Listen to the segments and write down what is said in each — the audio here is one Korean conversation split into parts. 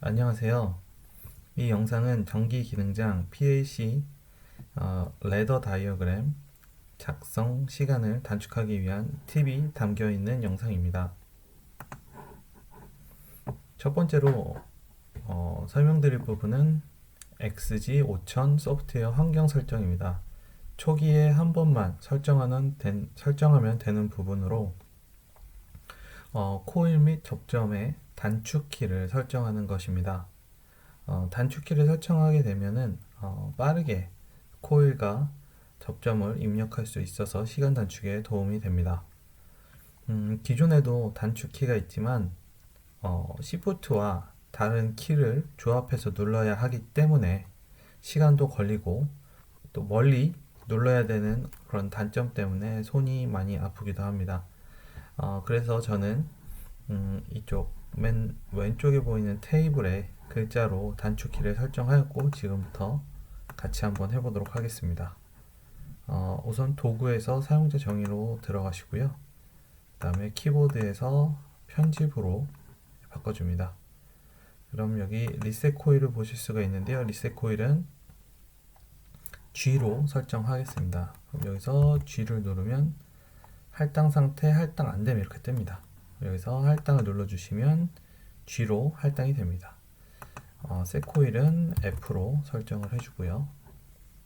안녕하세요. 이 영상은 전기 기능장 PAC 어, 레더 다이어그램 작성 시간을 단축하기 위한 팁이 담겨 있는 영상입니다. 첫 번째로 어, 설명드릴 부분은 XG5000 소프트웨어 환경 설정입니다. 초기에 한 번만 설정하는 된- 설정하면 되는 부분으로 어, 코일 및 접점의 단축키를 설정하는 것입니다. 어, 단축키를 설정하게 되면은 어, 빠르게 코일과 접점을 입력할 수 있어서 시간 단축에 도움이 됩니다. 음, 기존에도 단축키가 있지만 어, 시프트와 다른 키를 조합해서 눌러야 하기 때문에 시간도 걸리고 또 멀리 눌러야 되는 그런 단점 때문에 손이 많이 아프기도 합니다. 어, 그래서 저는 음, 이쪽 맨 왼쪽에 보이는 테이블에 글자로 단축키를 설정하였고 지금부터 같이 한번 해보도록 하겠습니다. 어, 우선 도구에서 사용자 정의로 들어가시고요. 그 다음에 키보드에서 편집으로 바꿔줍니다. 그럼 여기 리셋 코일을 보실 수가 있는데요. 리셋 코일은 G로 설정하겠습니다. 그럼 여기서 G를 누르면 할당 상태, 할당 안 되면 이렇게 뜹니다. 여기서 할당을 눌러주시면 G로 할당이 됩니다. 어, 셋 코일은 F로 설정을 해주고요.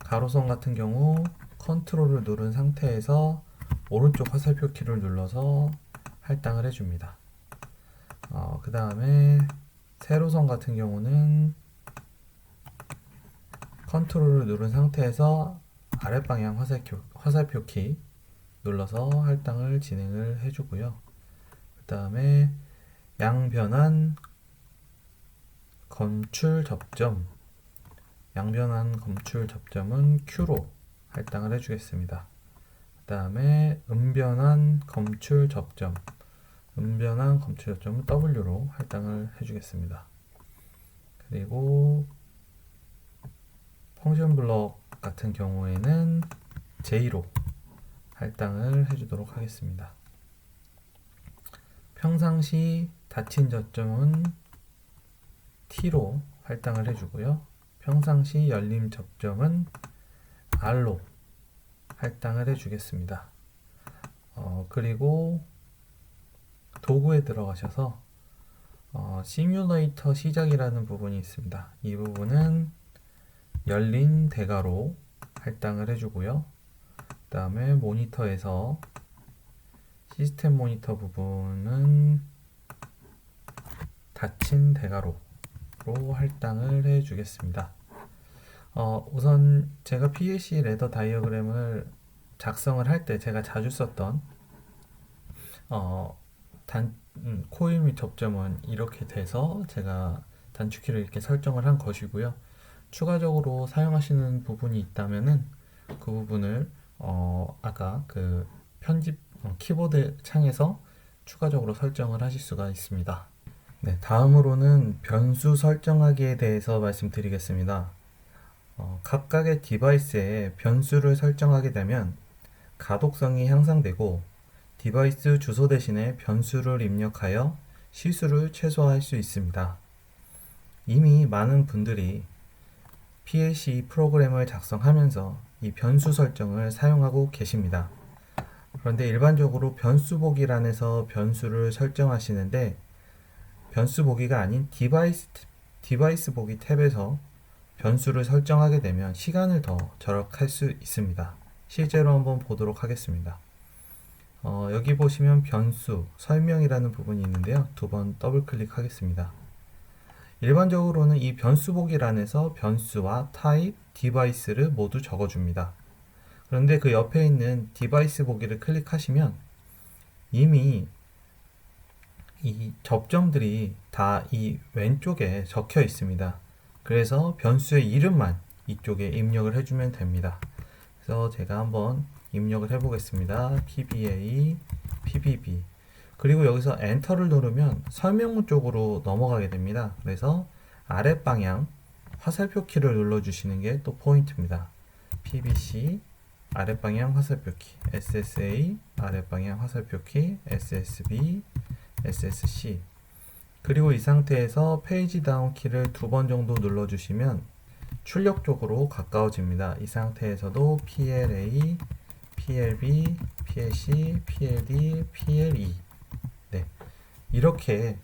가로선 같은 경우 컨트롤을 누른 상태에서 오른쪽 화살표 키를 눌러서 할당을 해줍니다. 어, 그 다음에 세로선 같은 경우는 컨트롤을 누른 상태에서 아랫방향 화살표, 화살표 키 눌러서 할당을 진행을 해주고요. 그 다음에 양변환 검출 접점 양변환 검출 접점은 Q로 할당을 해주겠습니다. 그 다음에 음변환 검출 접점 음변환 검출 접점은 W로 할당을 해주겠습니다. 그리고 펑션 블럭 같은 경우에는 J로 할당을 해주도록 하겠습니다. 평상시 닫힌 접점은 T로 할당을 해주고요. 평상시 열림 접점은 R로 할당을 해주겠습니다. 어, 그리고 도구에 들어가셔서 어, 시뮬레이터 시작이라는 부분이 있습니다. 이 부분은 열린 대가로 할당을 해주고요. 그 다음에 모니터에서 시스템 모니터 부분은 닫힌 대가로로 할당을 해주겠습니다. 어, 우선 제가 PLC 레더 다이어그램을 작성을 할 때 제가 자주 썼던 어, 단, 음, 코일 및 접점은 이렇게 돼서 제가 단축키를 이렇게 설정을 한 것이고요. 추가적으로 사용하시는 부분이 있다면은 그 부분을 어, 아까 그 편집 어, 키보드 창에서 추가적으로 설정을 하실 수가 있습니다. 네, 다음으로는 변수 설정하기에 대해서 말씀드리겠습니다. 어, 각각의 디바이스에 변수를 설정하게 되면 가독성이 향상되고 디바이스 주소 대신에 변수를 입력하여 실수를 최소화할 수 있습니다. 이미 많은 분들이 PLC 프로그램을 작성하면서 이 변수 설정을 사용하고 계십니다. 그런데 일반적으로 변수 보기란에서 변수를 설정하시는데 변수 보기가 아닌 디바이스, 디바이스 보기 탭에서 변수를 설정하게 되면 시간을 더 절약할 수 있습니다. 실제로 한번 보도록 하겠습니다. 어, 여기 보시면 변수, 설명이라는 부분이 있는데요. 두 번 더블 클릭하겠습니다. 일반적으로는 이 변수 보기란에서 변수와 타입, 디바이스를 모두 적어줍니다. 그런데 그 옆에 있는 디바이스 보기를 클릭하시면 이미 이 접점들이 다 이 왼쪽에 적혀 있습니다. 그래서 변수의 이름만 이쪽에 입력을 해주면 됩니다. 그래서 제가 한번 입력을 해보겠습니다. PBA, PBB. 그리고 여기서 엔터를 누르면 설명문 쪽으로 넘어가게 됩니다. 그래서 아랫방향 화살표 키를 눌러주시는 게 또 포인트입니다. PBC 아랫방향 화살표 키, SSA 아랫방향 화살표 키, SSB, SSC 그리고 이 상태에서 페이지 다운 키를 두 번 정도 눌러주시면 출력 쪽으로 가까워집니다. 이 상태에서도 PLA, PLB, PLC, PLD, PLE 네. 이렇게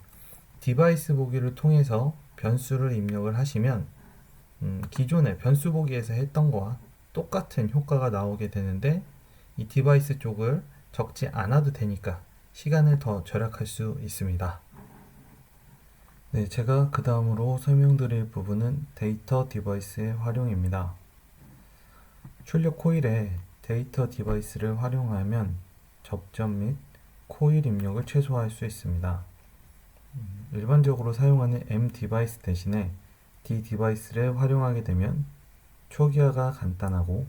디바이스 보기를 통해서 변수를 입력을 하시면 음, 기존의 변수 보기에서 했던 거와 똑같은 효과가 나오게 되는데 이 디바이스 쪽을 적지 않아도 되니까 시간을 더 절약할 수 있습니다. 네, 제가 그 다음으로 설명드릴 부분은 데이터 디바이스의 활용입니다. 출력 코일에 데이터 디바이스를 활용하면 접점 및 코일 입력을 최소화할 수 있습니다. 음, 일반적으로 사용하는 M 디바이스 대신에 D 디바이스를 활용하게 되면 초기화가 간단하고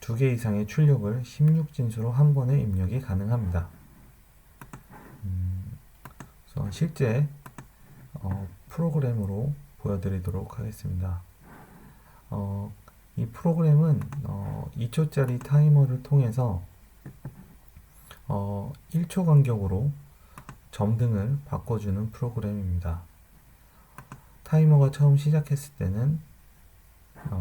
두 개 이상의 출력을 16진수로 한 번에 입력이 가능합니다. 음, 우선 실제 어, 프로그램으로 보여드리도록 하겠습니다. 어, 이 프로그램은 어, 2초짜리 타이머를 통해서 어, 1초 간격으로 점등을 바꿔주는 프로그램입니다. 타이머가 처음 시작했을 때는 어,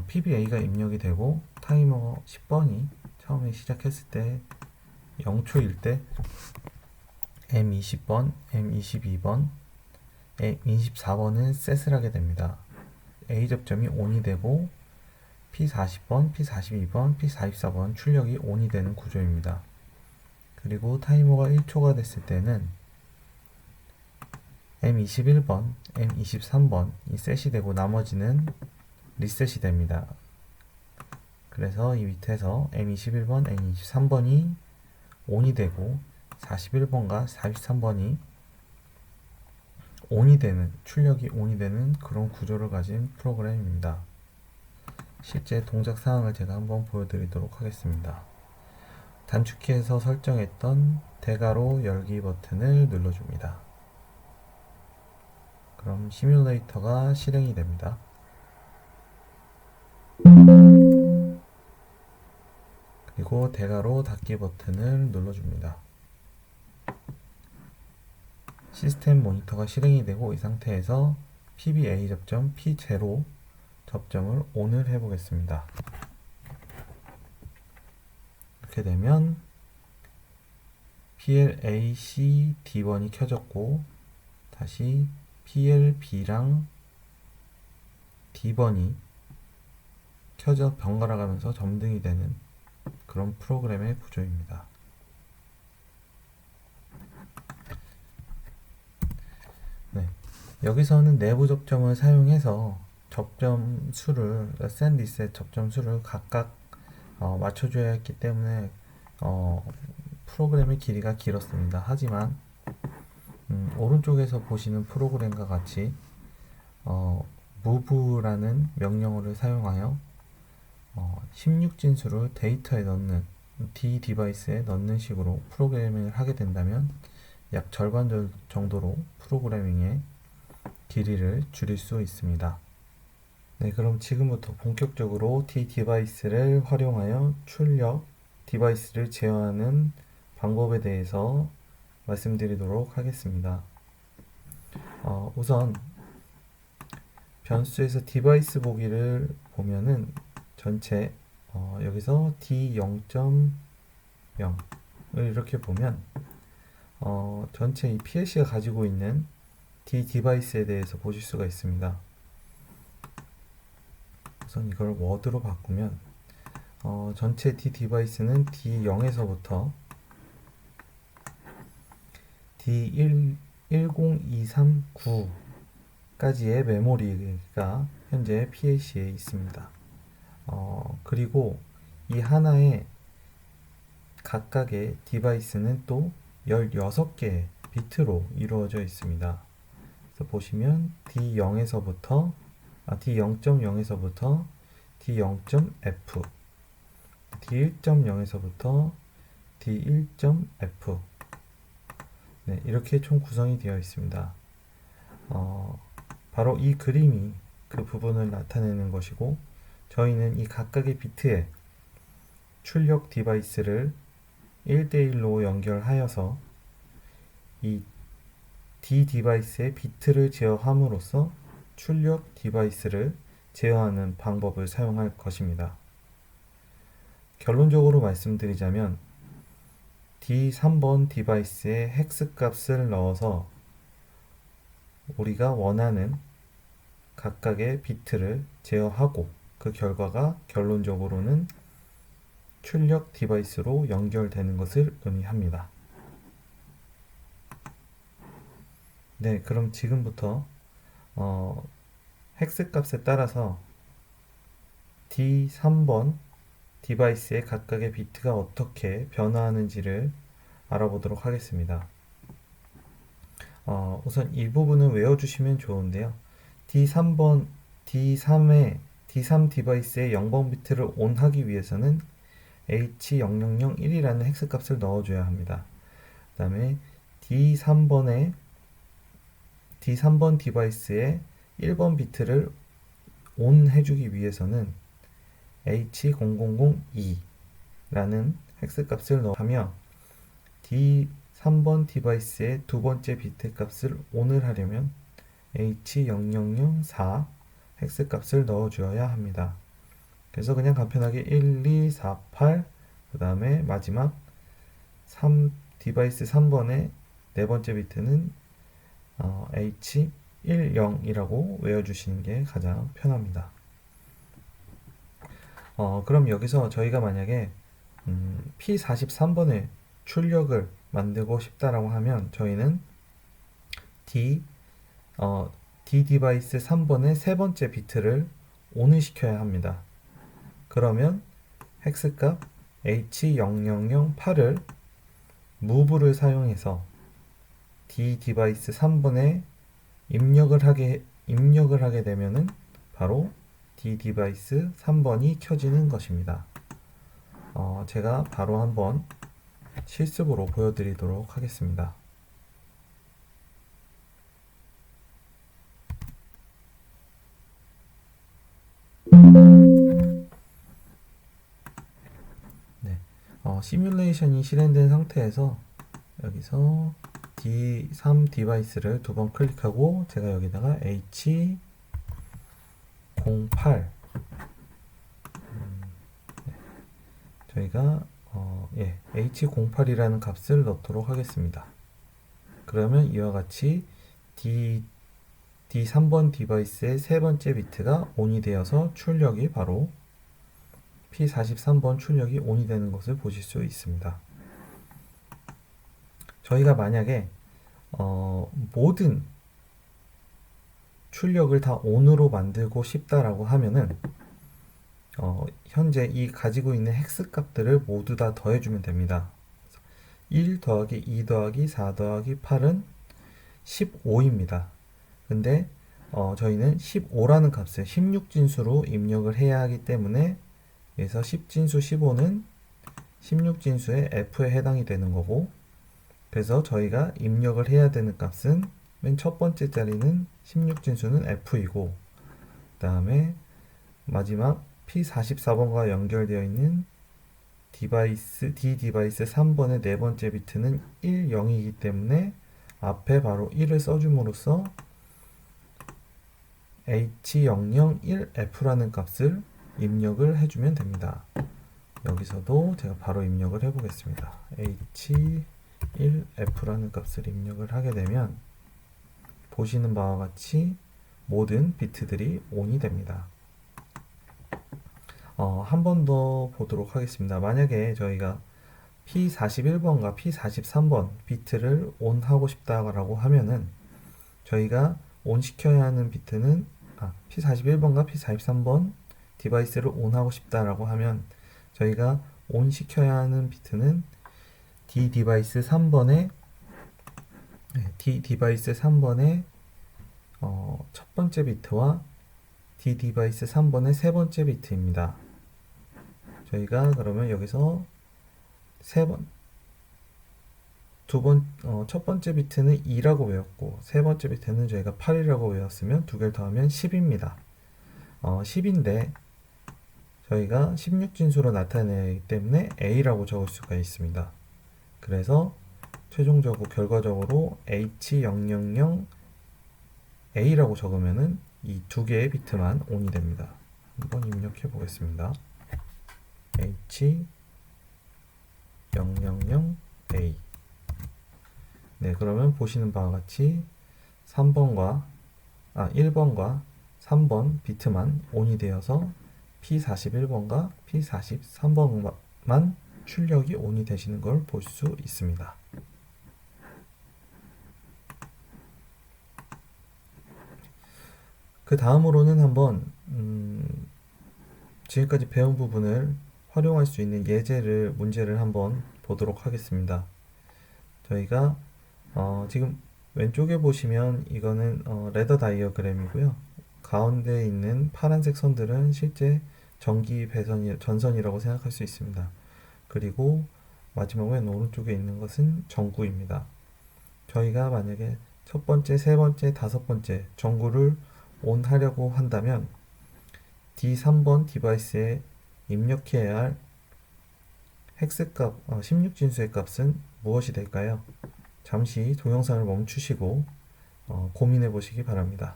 PBA가 입력이 되고 타이머 10번이 처음에 시작했을 때 0초일 때 M20번, M22번, M24번은 셋을 하게 됩니다. A 접점이 ON이 되고 P40번, P42번, P44번 출력이 ON이 되는 구조입니다. 그리고 타이머가 1초가 됐을 때는 M21번, M23번 이 셋이 되고 나머지는 리셋이 됩니다. 그래서 이 밑에서 M21번, M23번이 ON이 되고 41번과 43번이 ON이 되는 출력이 ON이 되는 그런 구조를 가진 프로그램입니다. 실제 동작 사항을 제가 한번 보여드리도록 하겠습니다. 단축키에서 설정했던 대괄호 열기 버튼을 눌러줍니다. 그럼 시뮬레이터가 실행이 됩니다. 그리고 대괄호 닫기 버튼을 눌러줍니다. 시스템 모니터가 실행이 되고 이 상태에서 PBA 접점 P0 접점을 ON을 해보겠습니다. 이렇게 되면 PLAC D1이 켜졌고 다시 PLB랑 D번이 켜져 번갈아 가면서 점등이 되는 그런 프로그램의 구조입니다. 네. 여기서는 내부 접점을 사용해서 접점 수를 샌 리셋 접점 수를 각각 어, 맞춰줘야 했기 때문에 어, 프로그램의 길이가 길었습니다. 하지만 음, 오른쪽에서 보시는 프로그램과 같이 어, move라는 명령어를 사용하여 어, 16진수를 데이터에 넣는 D 디바이스에 넣는 식으로 프로그래밍을 하게 된다면 약 절반 정도로 프로그래밍의 길이를 줄일 수 있습니다. 네, 그럼 지금부터 본격적으로 D 디바이스를 활용하여 출력 디바이스를 제어하는 방법에 대해서 말씀드리도록 하겠습니다. 어, 우선 변수에서 디바이스 보기를 보면은 전체 어, 여기서 D0.0을 이렇게 보면 어, 전체 이 PLC가 가지고 있는 D 디바이스에 대해서 보실 수가 있습니다. 우선 이걸 워드로 바꾸면 어, 전체 D 디바이스는 D0에서부터 D10239까지의 메모리가 현재 PLC에 있습니다. 어, 그리고 이 하나의 각각의 디바이스는 또 16개의 비트로 이루어져 있습니다. 그래서 보시면 D0에서부터 아, D0.0에서부터 D0.F D1.0에서부터 D1.F 네, 이렇게 총 구성이 되어 있습니다. 어, 바로 이 그림이 그 부분을 나타내는 것이고 저희는 이 각각의 비트에 출력 디바이스를 1대1로 연결하여서 이 D 디바이스의 비트를 제어함으로써 출력 디바이스를 제어하는 방법을 사용할 것입니다. 결론적으로 말씀드리자면 D3번 디바이스에 헥스 값을 넣어서 우리가 원하는 각각의 비트를 제어하고 그 결과가 결론적으로는 출력 디바이스로 연결되는 것을 의미합니다. 네, 그럼 지금부터 어, 헥스 값에 따라서 D3번 디바이스의 각각의 비트가 어떻게 변화하는지를 알아보도록 하겠습니다. 어, 우선 이 부분은 외워주시면 좋은데요. D3번, D3의 D3 디바이스의 0번 비트를 ON 하기 위해서는 H0001이라는 헥스 값을 넣어줘야 합니다. 그 다음에 D3번의 D3번 디바이스의 1번 비트를 ON 해주기 위해서는 H0002라는 헥스 값을 넣으면 D3번 디바이스의 두 번째 비트 값을 ON을 하려면 H0004 헥스 값을 넣어 주어야 합니다. 그래서 그냥 간편하게 1, 2, 4, 8, 그 다음에 마지막 3, 디바이스 3번의 네 번째 비트는 어, H10이라고 외워주시는 게 가장 편합니다. 어, 그럼 여기서 저희가 만약에 음, P43번의 출력을 만들고 싶다라고 하면 저희는 D 어, D 디바이스 3번의 세 번째 비트를 ON을 시켜야 합니다. 그러면 헥스 값 H0008을 move를 사용해서 D 디바이스 3번에 입력을 하게 입력을 하게 되면은 바로 D 디바이스 3번이 켜지는 것입니다. 어, 제가 바로 한번 실습으로 보여드리도록 하겠습니다. 어, 시뮬레이션이 실행된 상태에서 여기서 D3 디바이스를 두 번 클릭하고 제가 여기다가 H08 음, 네. 저희가 어, 예, H08이라는 값을 넣도록 하겠습니다. 그러면 이와 같이 D, D3번 디바이스의 세 번째 비트가 ON이 되어서 출력이 바로 P43번 출력이 ON이 되는 것을 보실 수 있습니다. 저희가 만약에 어, 모든 출력을 다 ON으로 만들고 싶다라고 하면은 어, 현재 이 가지고 있는 헥스 값들을 모두 다 더해주면 됩니다. 1 더하기 2 더하기 4 더하기 8은 15입니다. 근데 어, 저희는 15라는 값을 16진수로 입력을 해야 하기 때문에 그래서 10진수 15는 16진수의 F에 해당이 되는 거고 그래서 저희가 입력을 해야 되는 값은 맨 첫 번째 자리는 16진수는 F이고 그 다음에 마지막 P44번과 연결되어 있는 디바이스 D 디바이스 3번의 네 번째 비트는 1, 0이기 때문에 앞에 바로 1을 써줌으로써 H001F라는 값을 입력을 해주면 됩니다. 여기서도 제가 바로 입력을 해보겠습니다. H1F라는 값을 입력을 하게 되면 보시는 바와 같이 모든 비트들이 ON이 됩니다. 어, 한 번 더 보도록 하겠습니다. 만약에 저희가 P41번과 P43번 비트를 ON 하고 싶다라고 하면은 저희가 ON 시켜야 하는 비트는 아, P41번과 P43번 디바이스를 ON 하고 싶다라고 하면 저희가 ON 시켜야 하는 비트는 D 디바이스 3번에 네, D 디바이스 3번의 어, 첫 번째 비트와 D 디바이스 3번의 세 번째 비트입니다. 저희가 그러면 여기서 세 번, 두 번, 어, 첫 번째 비트는 2라고 외웠고, 세 번째 비트는 저희가 8이라고 외웠으면 두 개를 더하면 10입니다. 어, 10인데, 저희가 16진수로 나타내기 때문에 A라고 적을 수가 있습니다. 그래서 최종적으로 결과적으로 H000A라고 적으면은 이 두 개의 비트만 ON이 됩니다. 한번 입력해 보겠습니다. H000A 네, 그러면 보시는 바와 같이 3번과 아 1번과 3번 비트만 ON이 되어서 P41번과 P43번만 출력이 ON이 되시는 걸 볼 수 있습니다. 그 다음으로는 한번 음, 지금까지 배운 부분을 활용할 수 있는 예제를 문제를 한번 보도록 하겠습니다. 저희가 어, 지금 왼쪽에 보시면 이거는 어, 레더 다이어그램이고요. 가운데 있는 파란색 선들은 실제 전기 배선이 전선이라고 생각할 수 있습니다. 그리고 마지막 맨 오른쪽에 있는 것은 전구입니다. 저희가 만약에 첫 번째, 세 번째, 다섯 번째 전구를 온 하려고 한다면 D3번 디바이스에 입력해야 할 헥스값, 어, 16진수의 값은 무엇이 될까요? 잠시 동영상을 멈추시고 어, 고민해 보시기 바랍니다.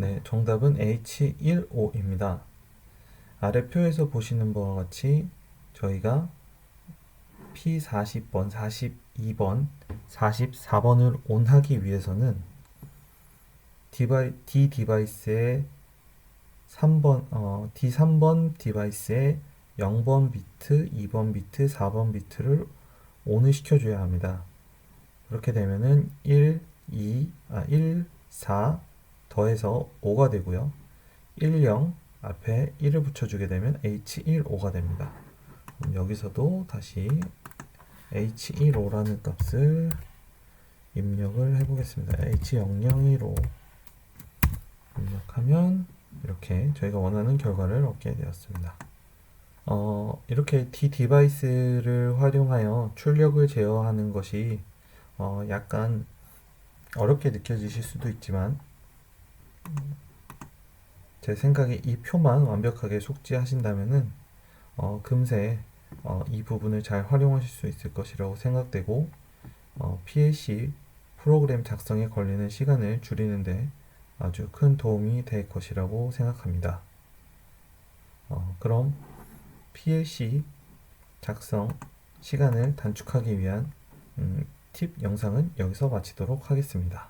네, 정답은 H15입니다. 아래 표에서 보시는 바와 같이 저희가 P40번, 42번, 44번을 온하기 위해서는 디바이, D 디바이스의 3번, 어, D3번 디바이스의 0번 비트, 2번 비트, 4번 비트를 ON을 시켜줘야 합니다. 그렇게 되면은 1, 2, 아, 1, 4 더해서 5가 되고요. 1, 0 앞에 1을 붙여주게 되면 H15가 됩니다. 여기서도 다시 H15라는 값을 입력을 해보겠습니다. H0015 입력하면 이렇게 저희가 원하는 결과를 얻게 되었습니다. 어, 이렇게 D 디바이스를 활용하여 출력을 제어하는 것이 어, 약간 어렵게 느껴지실 수도 있지만 제 생각에 이 표만 완벽하게 숙지하신다면은 어, 금세 어, 이 부분을 잘 활용하실 수 있을 것이라고 생각되고 어, PLC 프로그램 작성에 걸리는 시간을 줄이는데 아주 큰 도움이 될 것이라고 생각합니다. 어, 그럼 PLC 작성 시간을 단축하기 위한 음, 팁 영상은 여기서 마치도록 하겠습니다.